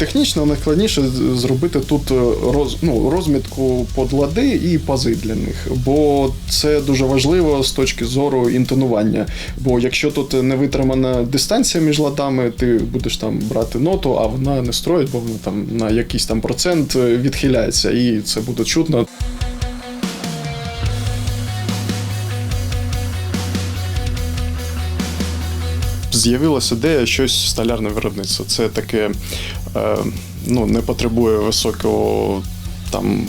Технічно найскладніше зробити тут е, роз, ну, розмітку под лади і пази для них, бо це дуже важливо з точки зору інтонування. Бо якщо тут не витримана дистанція між ладами, ти будеш там брати ноту, а вона не строїть, бо вона там на якийсь там процент е, відхиляється, і це буде чутно. З'явилася ідея щось столярне виробництво. Це таке ну, не потребує високого там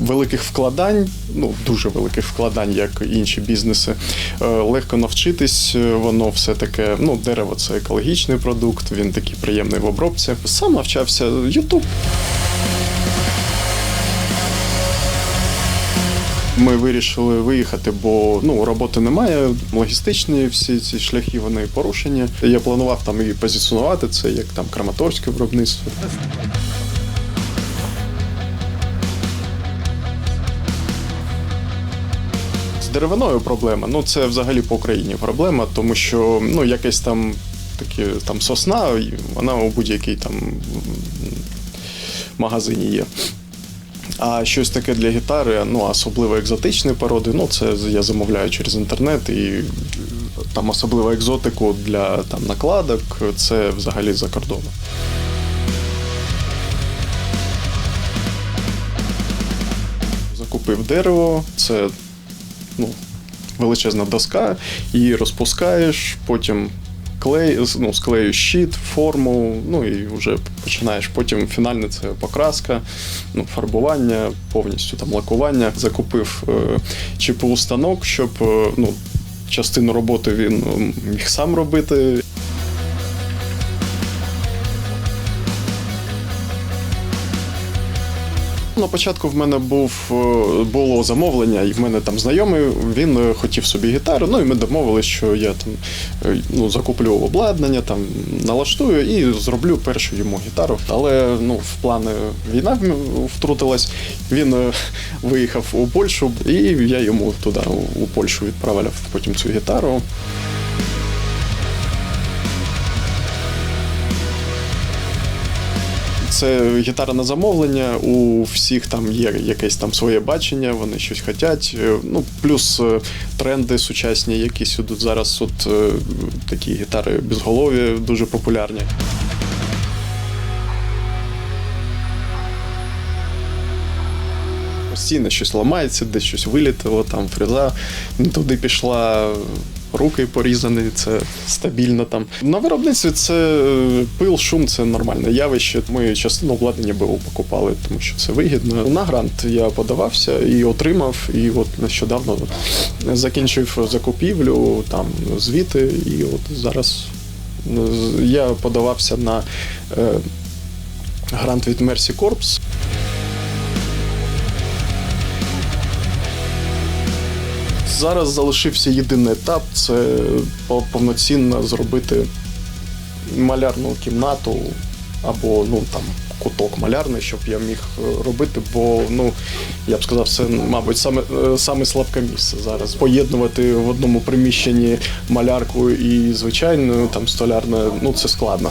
великих вкладань, ну дуже великих вкладань, як інші бізнеси. Е, легко навчитись, е, воно все таке. Ну, дерево це екологічний продукт, він такий приємний в обробці. Сам навчався Ютуб. Ми вирішили виїхати, бо ну роботи немає. Логістичні всі ці шляхи вони порушені. Я планував там і позиціонувати це як там краматорське виробництво. З деревиною проблема. Ну це взагалі по Україні проблема, тому що ну якесь там таке там сосна, вона у будь-якій там магазині є. А щось таке для гітари, ну особливо екзотичні породи, ну це я замовляю через інтернет і е, там особливо екзотику для там накладок, це взагалі за кордоном. Закупив дерево, це ну, величезна доска, її розпускаєш, потім клей, ну, склею щит, форму, ну і вже починаєш. Потім фінальне це покраска, ну, фарбування, повністю там лакування. Закупив е, ЧПУ щоб е, ну, частину роботи він міг сам робити. На початку в мене був е, було замовлення, і в мене там знайомий, він е, хотів собі гітару. Ну і ми домовилися, що я там е, ну, закуплю обладнання, там налаштую і зроблю першу йому гітару. Але ну, в плани війна втрутилась. Він виїхав у Польщу, і я йому туди, у Польщу, відправляв потім цю гітару. Це гітара на замовлення. У всіх там є якесь там своє бачення, вони щось хочуть. Ну плюс е, тренди сучасні, які сюди зараз от е, такі гітари безголові дуже популярні. Постійно щось ламається, десь щось вилітало, там фреза не туди пішла, руки порізані, це стабільно там. На виробництві це е, пил, шум, це нормальне явище. Ми частину обладнання БУ покупали, тому що це вигідно. На грант я подавався і отримав, і от нещодавно закінчив закупівлю, там звіти, і от зараз е, я подавався на е, грант від Mercy Corps. Зараз залишився єдиний етап це повноцінно зробити малярну кімнату або ну там куток малярний, щоб я міг е, робити, бо ну я б сказав, це мабуть саме, е, саме слабке місце зараз. Поєднувати в одному приміщенні малярку і звичайну там столярну, ну це складно.